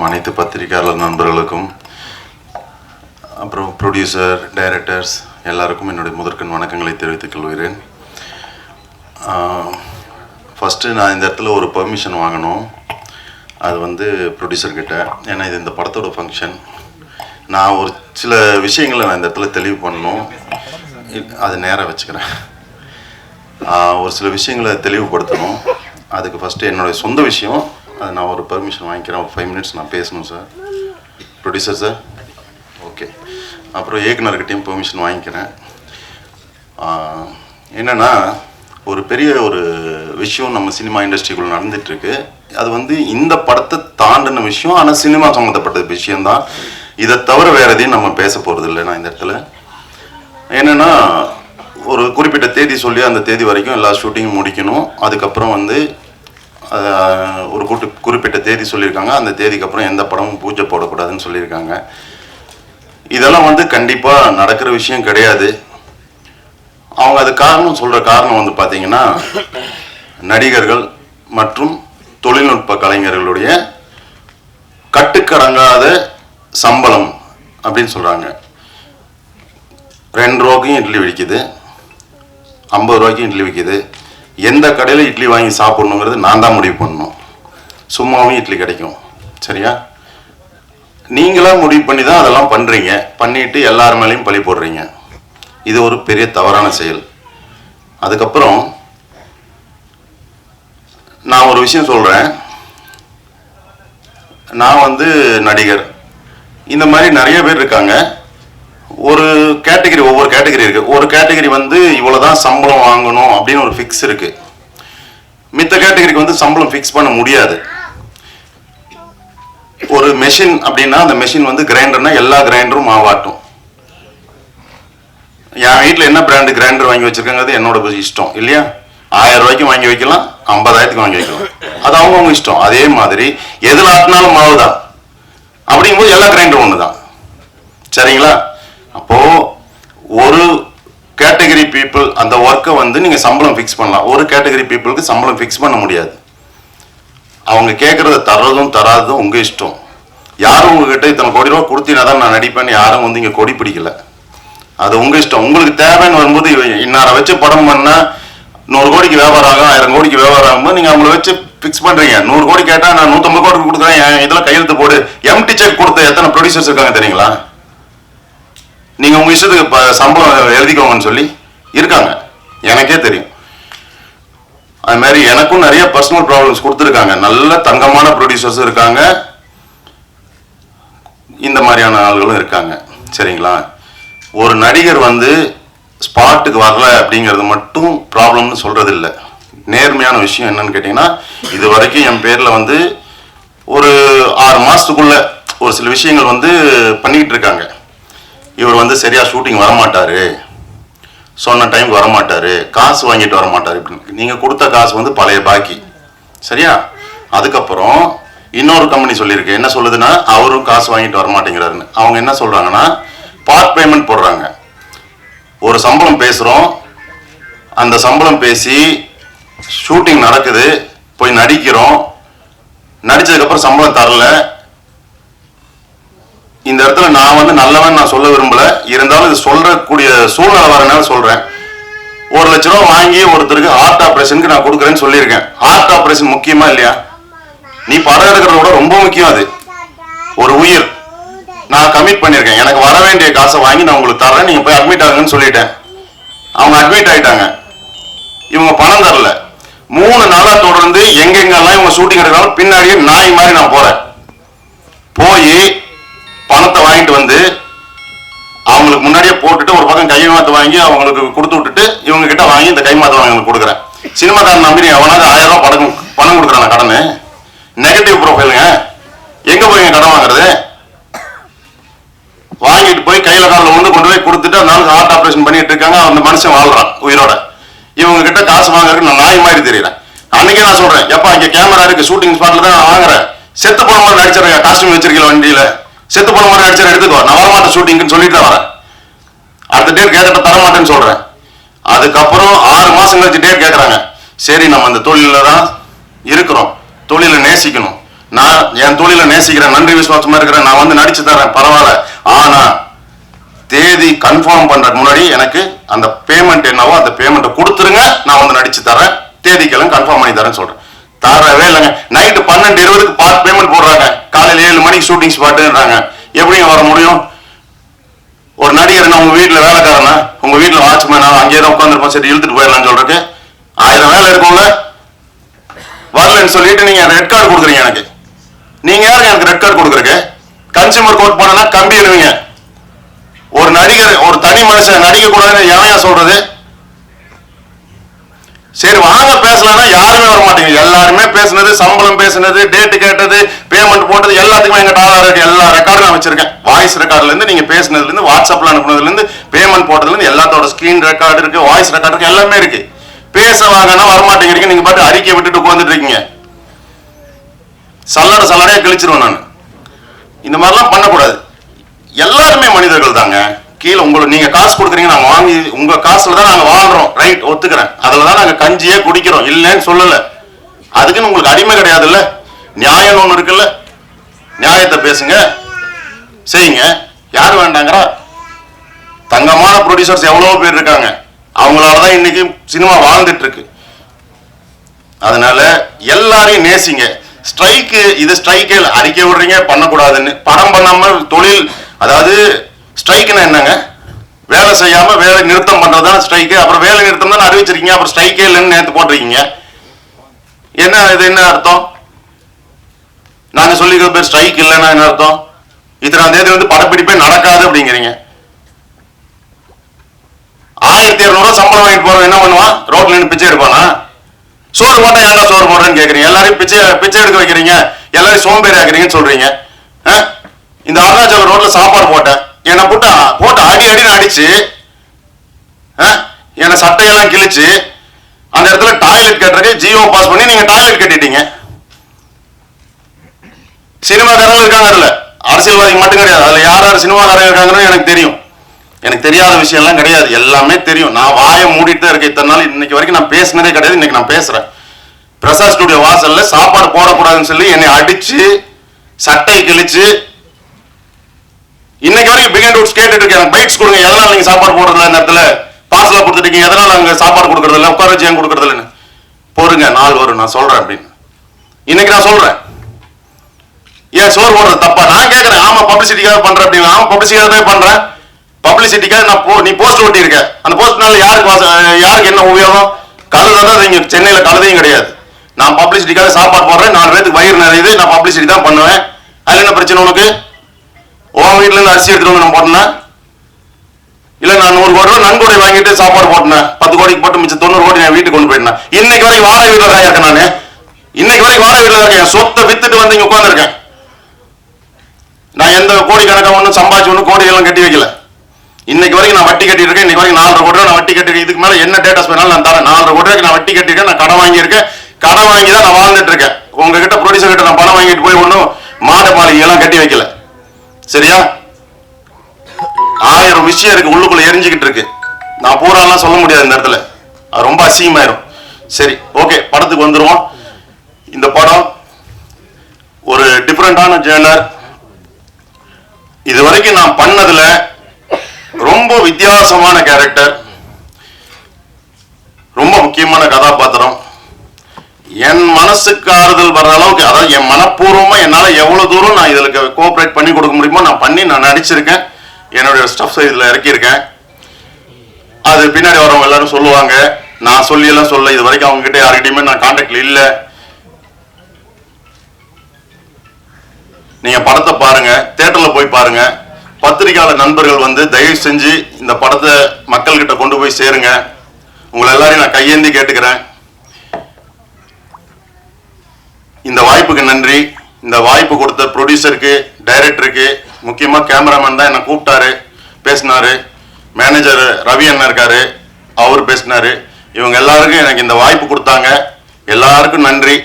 மற்றும் அனைத்து பத்திரிகையாளர் நண்பர்களுக்கும். அப்புறம் ப்ரொடியூசர் டைரக்டர்ஸ் எல்லாருக்கும் என்னுடைய முதற்கண் வணக்கங்களை தெரிவித்துக் கொள்கிறேன். ஃபஸ்ட்டு நான் இந்த இடத்துல ஒரு பெர்மிஷன் வாங்கணும். அது வந்து ப்ரொடியூசர்கிட்ட ஏன்னா இது இந்த படத்தோட ஃபங்க்ஷன் நான் ஒரு சில விஷயங்களை நான் இந்த இடத்துல தெளிவு பண்ணணும். அது நேராக வச்சுக்கிறேன். ஒரு சில விஷயங்களை தெளிவுபடுத்தணும். அதுக்கு ஃபஸ்ட்டு என்னுடைய சொந்த விஷயம். அது நான் ஒரு பெர்மிஷன் வாங்கிக்கிறேன். ஒரு ஃபைவ் மினிட்ஸ் நான் பேசணும் சார் ப்ரொடியூசர் சார் ஓகே அப்புறம் இயக்குனர்கிட்டையும் பெர்மிஷன் வாங்கிக்கிறேன். என்னென்னா ஒரு பெரிய ஒரு விஷயம் நம்ம சினிமா இண்டஸ்ட்ரிக்குள்ள நடந்துகிட்ருக்கு அது வந்து இந்த படத்தை தாண்டின விஷயம் ஆனால் சினிமா சம்மந்தப்பட்ட விஷயம்தான். இதை தவிர வேறு எதையும் நம்ம பேச போகிறதில்ல இல்லை நான் இந்த இடத்துல. என்னென்னா ஒரு குறிப்பிட்ட தேதி சொல்லி அந்த தேதி வரைக்கும் எல்லா ஷூட்டிங்கும் முடிக்கணும். அதுக்கப்புறம் வந்து ஒரு கூட்டு குறிப்பிட்ட தேதி சொல்லியிருக்காங்க. அந்த தேதிக்கு அப்புறம் எந்த படமும் பூஜை போடக்கூடாதுன்னு சொல்லியிருக்காங்க. இதெல்லாம் வந்து கண்டிப்பாக நடக்கிற விஷயம் கிடையாது. அவங்க அது காரணம் சொல்கிற காரணம் வந்து பார்த்தீங்கன்னா நடிகர்கள் மற்றும் தொழில்நுட்ப கலைஞர்களுடைய கட்டுக்கடங்காத சம்பளம் அப்படின்னு சொல்கிறாங்க ரெண்டு ரூபாய்க்கும் இட்லி விற்கிது ஐம்பது ரூபாய்க்கும் இட்லி விற்கிது எந்த கடையில் இட்லி வாங்கி சாப்பிட்ணுங்கிறது நான் தான் முடிவு பண்ணணும். சும்மாவும் இட்லி கிடைக்கும். சரியா? நீங்களாம் முடிவு பண்ணி தான் அதெல்லாம் பண்ணுறீங்க பண்ணிட்டு எல்லார் மேலேயும் பழி போடுறீங்க. இது ஒரு பெரிய தவறான செயல். அதுக்கப்புறம் நான் ஒரு விஷயம் சொல்கிறேன் நான் வந்து நடிகர். இந்த மாதிரி நிறைய பேர் இருக்காங்க. ஒரு கேட்டகரி ஒவ்வொரு கேட்டகரி இருக்கு. ஒரு கேட்டகரி வந்து இவ்வளவுதான் சம்பளம் வாங்கணும் அப்படின்னு ஒரு ஃபிக்ஸ் இருக்கு. மித்த கேட்டகரிக்கு வந்து சம்பளம் ஃபிக்ஸ் பண்ண முடியாது. ஒரு மெஷின் அப்படின்னா அந்த மெஷின் வந்து கிரைண்டர்னா எல்லா கிரைண்டரும் மாவாட்டும். என் வீட்டில் என்ன பிராண்டு கிரைண்டர் வாங்கி வச்சிருக்கங்கிறது என்னோட இஷ்டம் இல்லையா? ஆயிரம் ரூபாய்க்கு வாங்கி வைக்கலாம் ஐம்பதாயிரத்துக்கு வாங்கி வைக்கலாம். அது அவங்கவுங்க இஷ்டம். அதே மாதிரி எதில் ஆட்டினாலும் மாவு தான் அப்படிங்கும்போது எல்லா கிரைண்டரும் ஒன்று தான் சரிங்களா? அப்போ ஒரு கேட்டகரி பீப்புள் அந்த ஒர்க்கை வந்து நீங்க சம்பளம் ஃபிக்ஸ் பண்ணலாம். ஒரு கேட்டகரி பீப்புளுக்கு சம்பளம் ஃபிக்ஸ் பண்ண முடியாது. அவங்க கேட்கறத தர்றதும் தராததும் உங்க இஷ்டம். யாரும் உங்ககிட்ட இத்தனை கோடி ரூபா கொடுத்தீங்கன்னா தான் நான் நடிப்பேன்னு யாரும் வந்து இங்க கொடி பிடிக்கல. அது உங்க இஷ்டம். உங்களுக்கு தேவைன்னு வரும்போது இன்னார வச்சு படம் பண்ணா நூறு கோடிக்கு வியாபாரம் ஆகும் ஆயிரம் கோடிக்கு வியாபாரம் ஆகும்போது நீங்க அவங்கள வச்சு ஃபிக்ஸ் பண்றீங்க. நூறு கோடி கேட்டா நான் நூத்தம்பது கோடி கொடுக்குறேன் என் கையெழுத்து போடு. எம்டி செக் கொடுத்த எத்தனை ப்ரொடியூசர்ஸ் இருக்காங்க தெரியுங்களா? நீங்கள் உங்கள் இஷ்டத்துக்கு இப்போ சம்பளம் எழுதிக்கோங்கன்னு சொல்லி இருக்காங்க. எனக்கே தெரியும். அது மாதிரி எனக்கும் நிறைய பர்சனல் ப்ராப்ளம்ஸ் கொடுத்துருக்காங்க. நல்ல தங்கமான ப்ரொடியூசர்ஸ் இருக்காங்க. இந்த மாதிரியான ஆள்களும் இருக்காங்க. சரிங்களா? ஒரு நடிகர் வந்து ஸ்பாட்டுக்கு வரல அப்படிங்கிறது மட்டும் ப்ராப்ளம்னு சொல்கிறது இல்லை நேர்மையான விஷயம் என்னன்னு கேட்டிங்கன்னா இது வரைக்கும் என் பேரில் வந்து ஒரு ஆறு மாதத்துக்குள்ளே ஒரு சில விஷயங்கள் வந்து பண்ணிக்கிட்டு இருக்காங்க. இவர் வந்து சரியாக ஷூட்டிங் வரமாட்டார். சொன்ன டைம் வரமாட்டார். காசு வாங்கிட்டு வரமாட்டார். இப்படின்னு நீங்கள் கொடுத்த காசு வந்து பழைய பாக்கி. சரியா? அதுக்கப்புறம் இன்னொரு கம்பெனி சொல்லியிருக்கு. என்ன சொல்லுதுன்னா அவரும் காசு வாங்கிட்டு வரமாட்டேங்கிறாருன்னு. அவங்க என்ன சொல்கிறாங்கன்னா பார்ட் பேமெண்ட் போடுறாங்க. ஒரு சம்பளம் பேசுகிறோம் அந்த சம்பளம் பேசி ஷூட்டிங் நடக்குது. போய் நடிக்கிறோம். நடித்ததுக்கப்புறம் சம்பளம் தரல. இந்த இடத்துல நான் வந்து நல்லவன் நான் சொல்ல விரும்பல. இருந்தாலும் இது சொல்றக்கூடிய சூழ்நிலை வரனால சொல்றேன். ஒரு லட்ச ரூபா வாங்கி ஒருத்தருக்கு ஹார்ட் ஆப்ரேஷனுக்கு நான் கொடுக்குறேன்னு சொல்லியிருக்கேன். ஹார்ட் ஆப்ரேஷன் முக்கியமா இல்லையா? நீ படம் எடுக்கிறத விட ரொம்ப முக்கியம் அது. ஒரு உயிர். நான் கமிட் பண்ணியிருக்கேன். எனக்கு வர வேண்டிய காசை வாங்கி நான் உங்களுக்கு தரேன் நீங்க போய் அட்மிட் ஆகுங்கன்னு சொல்லிட்டேன். அவங்க அட்மிட் ஆயிட்டாங்க. இவங்க பணம் தரல. மூணு நாளா தொடர்ந்து எங்கெங்கெல்லாம் இவங்க ஷூட்டிங் எடுக்கிறாலும் பின்னாடியே நாய் மாதிரி நான் போறேன். போய் பணத்தை வாங்கிட்டு வந்து அவங்களுக்கு முன்னாடியே போட்டுட்டு ஒரு பக்கம் கைமாத்து வாங்கி அவங்களுக்கு கொடுத்து விட்டுட்டு இவங்க கிட்ட வாங்கி இந்த கைமாத்து வாங்கி கொடுக்குறேன். சினிமாக்காரன் நம்பி அவனாவது ஆயிரம் ரூபாய் பணம் பணம் கொடுக்குறான கடனு? நெகட்டிவ் ப்ரொஃபைலுங்க எங்க போய் கடன் வாங்குறது? வாங்கிட்டு போய் கையில காலில் வந்து கொண்டு போய் கொடுத்துட்டு அந்த நாளுக்கு ஹார்ட் ஆப்ரேஷன் பண்ணிட்டு இருக்காங்க. அந்த மனுஷன் வாழ்றான் உயிரோட. இவங்க கிட்ட காசு வாங்குறதுக்கு நான் நாய் மாதிரி தெரியறேன் அன்னைக்கே நான் சொல்றேன் எப்பா இங்க கேமரா இருக்கு ஷூட்டிங் ஸ்பாட்ல தான் நான் வாங்குறேன். செத்து போன மாதிரி நடிச்சிருங்க காஸ்டியூம் வச்சிருக்கல வண்டியில. செத்து போன மாதிரி அடிச்சு எடுத்துக்கோ நான் வரமாட்டேன் ஷூட்டிங்னு சொல்லிட்டு தான் வரேன். அடுத்த டேட் கேட்ட தர மாட்டேன்னு சொல்றேன். அதுக்கப்புறம் ஆறு மாசம் கழிச்சு டேட் கேட்கறாங்க சரி நம்ம அந்த தொழில தான் இருக்கிறோம். தொழிலை நேசிக்கணும். நான் என் தொழிலை நேசிக்கிறேன். நன்றி விசுவாசமா இருக்கிறேன். நான் வந்து நடிச்சு தரேன் பரவாயில்ல. ஆனா தேதி கன்ஃபார்ம் பண்றதுக்கு முன்னாடி எனக்கு அந்த பேமெண்ட் என்னவோ அந்த பேமெண்ட்டை கொடுத்துருங்க. நான் வந்து நடிச்சு தரேன் தேதிக்கெல்லாம் கன்ஃபார்ம் பண்ணி தரேன் சொல்றேன். தரவே இல்லைங்க. நைட்டு பன்னெண்டு இருபதுக்கு பார்த்து பேமெண்ட் போடுறாங்க. காலையில ஏழு மணிக்கு ஷூட்டிங் ஸ்பாட்டுன்றாங்க எப்படிங்க வர முடியும்? ஒரு நடிகர் நான் உங்க வீட்டுல வேலைக்காரனா? உங்க வீட்டில் வாட்ச்மேனா அங்கேயே தான் உட்காந்துருப்போம் சரி இழுத்துட்டு போயிடலாம்னு சொல்றதுக்கு. ஆயிரம் வேலை இருக்கும்ல? வரலன்னு சொல்லிட்டு நீங்க ரெட் கார்டு கொடுக்குறீங்க எனக்கு. நீங்க யாருங்க எனக்கு ரெட் கார்டு கொடுக்குறக்கு கன்சியூமர் கோர்ட் போனா கம்பி எழுவீங்க ஒரு நடிகர் ஒரு தனி மனுஷன் நடிக்க கூடாதுன்னு ஏன் சொல்றது? சரி வாங்க பேசலாம்னா யாருமே வர மாட்டீங்க எல்லாருமே பேசுனது சம்பளம் பேசுனது டேட்டு கேட்டது பேமெண்ட் போட்டது எல்லாத்துக்குமே எங்க டாலர் இருக்கு எல்லா ரெக்கார்டும் நான் வச்சிருக்கேன். வாய்ஸ் ரெக்கார்ட்ல இருந்து நீங்க பேசினதுல இருந்து வாட்ஸ்அப்ல அனுப்புனதுல இருந்து பேமெண்ட் போட்டதுல இருந்து எல்லாத்தோட ஸ்கிரீன் ரெக்கார்டு இருக்கு வாய்ஸ் ரெக்கார்டு இருக்கு எல்லாமே இருக்கு. பேச வாங்கன்னா வரமாட்டேங்கிறீங்க. நீங்க பாட்டு அறிக்கை விட்டுட்டு உட்காந்துட்டு இருக்கீங்க. சல்லட சல்லடையா கிழிச்சிருவேன் நான். இந்த மாதிரிலாம் பண்ணக்கூடாது. எல்லாருமே மனிதர்கள் தாங்க கீழே உங்களுக்கு நீங்க காசு கொடுக்குறீங்க நாங்க வாங்கி உங்க காசுல தான் நாங்க வாழ்றோம். ரைட் ஒத்துக்கிறேன். அதுல தான் நாங்க கஞ்சியே குடிக்கிறோம். இல்லைன்னு சொல்லல. அதுக்குன்னு உங்களுக்கு அடிமை கிடையாதுல்ல? நியாயம்னு ஒண்ணு இருக்குல்ல? நியாயத்தை பேசுங்க. செய்யுங்க. யார் வேண்டாங்கிறா? தங்கமான ப்ரொடியூசர்ஸ் எவ்வளவு பேர் இருக்காங்க. அவங்களால தான் இன்னைக்கு சினிமா வாழ்ந்துட்டு இருக்கு அதனால எல்லாரையும் நேசிங்க. ஸ்ட்ரைக்கு இது ஸ்ட்ரைக்கே அறிக்கை விடுறீங்க பண்ணக்கூடாதுன்னு. படம் பண்ணாம தொழில் அதாவது ஸ்ட்ரைக்குன்னா என்னங்க? வேலை செய்யாம வேலை நிறுத்தம் பண்றதுதான் ஸ்ட்ரைக்கு? அப்புறம் வேலை நிறுத்தம் தான் அறிவிச்சிருக்கீங்க? அப்புறம் ஸ்ட்ரைக்கே இல்லைன்னு நேத்து போட்டிருக்கீங்க. என்ன இது? என்ன அர்த்தம்? நாங்க சொல்லிக்கிற பேர் ஸ்ட்ரைக் இல்லைன்னா என்ன அர்த்தம்? இத்தனாம் தேதி வந்து படப்பிடிப்பே நடக்காது அப்படிங்கிறீங்க. ஆயிரத்தி இருநூறுவா சம்பளம் வாங்கிட்டு போறோம் என்ன பண்ணுவான்? ரோட்ல நின்று பிச்சை எடுப்பானா? சோறு போட்டா ஏன்டா சோறு போடுறேன்னு கேக்குறீங்க? எல்லாரையும் பிச்சை பிச்சை எடுக்க வைக்கிறீங்க? எல்லாரையும் சோம்பேறி ஆக்குறீங்கன்னு சொல்றீங்க. ஆ? இந்த அருணாச்சல ரோட்ல சாப்பாடு போட்டேன். என்னை போட்டு போட்டு அடி அடின்னு அடிச்சு ஆ? என்னை சட்டையெல்லாம் கிழிச்சு அந்த இடத்துல டாய்லெட் கட்டுறதுக்கு ஜியோ பாஸ் பண்ணி நீங்க டாய்லெட் கட்டிட்டீங்க. சினிமாக்காரங்களும் இருக்காங்க அதுல. அரசியல்வாதி மட்டும் கிடையாது. அதுல யார் யார் சினிமாக்காரங்க இருக்காங்கன்னு எனக்கு தெரியும். எனக்கு தெரியாத விஷயம்லாம் கிடையாது. எல்லாமே தெரியும். நான் வாயை மூடிட்டு தான் இருக்கேன். இத்தனை நாள் இன்னைக்கு வரைக்கும் நான் பேசினதே கிடையாது. இன்னைக்கு நான் பேசுறேன். பிரசாத் ஸ்டுடியோ வாசல்ல சாப்பாடு போடக்கூடாதுன்னு சொல்லி என்னை அடிச்சு சட்டை கிழிச்சு இன்னைக்கு வரைக்கும் பிகன் ரூட்ஸ் கேட்டுட்டு இருக்கேன். பைட்ஸ் கொடுங்க. எதனால நீங்க சாப்பாடு போடுறதுல இந்த இடத்துல கொடுத்துட்டீங்க எதனால அங்க சாப்பாடு கொடுக்கறது உட்கார வச்சு ஏன் கொடுக்கறது இல்லைன்னு பொறுங்க. நாள் வரும். நான் சொல்றேன் அப்படின்னு. இன்னைக்கு நான் சொல்றேன். ஏன் சோறு போடுறது தப்பா? நான் கேட்கறேன் ஆமா பப்ளிசிட்டிக்காக பண்றேன் அப்படின்னு. ஆமா பப்ளிசிட்டிக்காக தான் பண்றேன். பப்ளிசிட்டிக்காக நான் போ நீ போஸ்ட் ஒட்டி இருக்க அந்த போஸ்ட்னால யாருக்கு யாருக்கு என்ன உபயோகம்? கழுதை தான் இங்க சென்னையில கழுதையும் கிடையாது. நான் பப்ளிசிட்டிக்காக சாப்பாடு போடுறேன். நாலு பேருக்கு வயிறு நிறையுது. நான் பப்ளிசிட்டி தான் பண்ணுவேன். அதுல என்ன பிரச்சனை உனக்கு? உன் வீட்டுல இருந்து அரிசி எடுத்துட்டு வந்து நான் போட்டேன் இல்ல நான் நூறு கோடி ரூபாய் நன்கொடை வாங்கிட்டு சாப்பாடு போட்டேன் பத்து கோடிக்கு போட்டு மிச்சம் தொண்ணூறு கோடி நான் வீட்டுக்கு கொண்டு போயிட்டேன் இன்னைக்கு வரைக்கும் வாடகை வீட்டுல தான் இருக்கேன் நானு. இன்னைக்கு வரைக்கும் வாடகை வீட்டுல தான் இருக்கேன். சொத்தை வித்துட்டு வந்து இங்க உட்காந்துருக்கேன் நான் எந்த கோடி கணக்காக ஒன்றும் சம்பாதிச்சு ஒன்றும் கோடியெல்லாம் கட்டி வைக்கல. இன்னைக்கு வரைக்கும் நான் வட்டி கட்டிருக்கேன் இன்னைக்கு வரைக்கும் நாலரை கோடி ரூபா நான் வட்டி கட்டிருக்கேன் இதுக்கு மேலே என்ன டேட்டாஸ் வேணாலும் நான் தரேன். நாலரை கோடி ரூபாய்க்கு நான் வட்டி கட்டிருக்கேன் நான் கடன் வாங்கியிருக்கேன். கடன் வாங்கி தான் நான் வாழ்ந்துட்டு இருக்கேன். உங்ககிட்ட ப்ரொடியூசர் கிட்ட நான் பணம் வாங்கிட்டு போய் ஒன்றும் மாட மாளிகை எல்லாம் கட்டி வைக்கல. சரியா? ஆயிரம் விஷயம் இருக்கு உள்ளுக்குள்ள எரிஞ்சுக்கிட்டு இருக்கு. நான் பூராலாம் சொல்ல முடியாது இந்த இடத்துல. அது ரொம்ப அசிங்கமாயிரும். சரி ஓகே படத்துக்கு வந்துடுவோம் இந்த படம் ஒரு டிஃப்ரெண்டான ஜேர்னர் இது வரைக்கும் நான் பண்ணதுல ரொம்ப வித்தியாசமான கேரக்டர் ரொம்ப முக்கியமான கதாபாத்திரம். என் மனசுக்கு ஆறுதல் வர்ற அளவுக்கு அதாவது என் மனப்பூர்வமா என்னால எவ்வளவு தூரம் நான் இதுல கோஆப்ரேட் பண்ணி கொடுக்க முடியுமோ நான் பண்ணி நான் நடிச்சிருக்கேன். என்னுடைய ஸ்டப்ஸ் இதுல இறக்கியிருக்கேன். அது பின்னாடி வரவங்க எல்லாரும் சொல்லுவாங்க. நான் சொல்லி எல்லாம் சொல்ல இது வரைக்கும் அவங்க கிட்ட யார்கிட்டயுமே நான் கான்டாக்ட்ல இல்லை. நீங்க படத்தை பாருங்க தேட்டரில் போய் பாருங்க. பத்திரிகையாளர் நண்பர்கள் வந்து தயவு செஞ்சு இந்த படத்தை மக்கள்கிட்ட கொண்டு போய் சேருங்க. உங்களை எல்லாரையும் நான் கையேந்தி கேட்டுக்கிறேன். இந்த வாய்ப்புக்கு நன்றி. இந்த வாய்ப்பு கொடுத்த ப்ரொடியூசருக்கு டைரக்டருக்கு முக்கியமாக கேமராமேன் தான் என்னை கூப்பிட்டாரு பேசினாரு. மேனேஜர் ரவி அண்ணன் இருக்காரு அவர் பேசினாரு. இவங்க எல்லாருக்கும் எனக்கு இந்த வாய்ப்பு கொடுத்தாங்க. எல்லாருக்கும் நன்றி.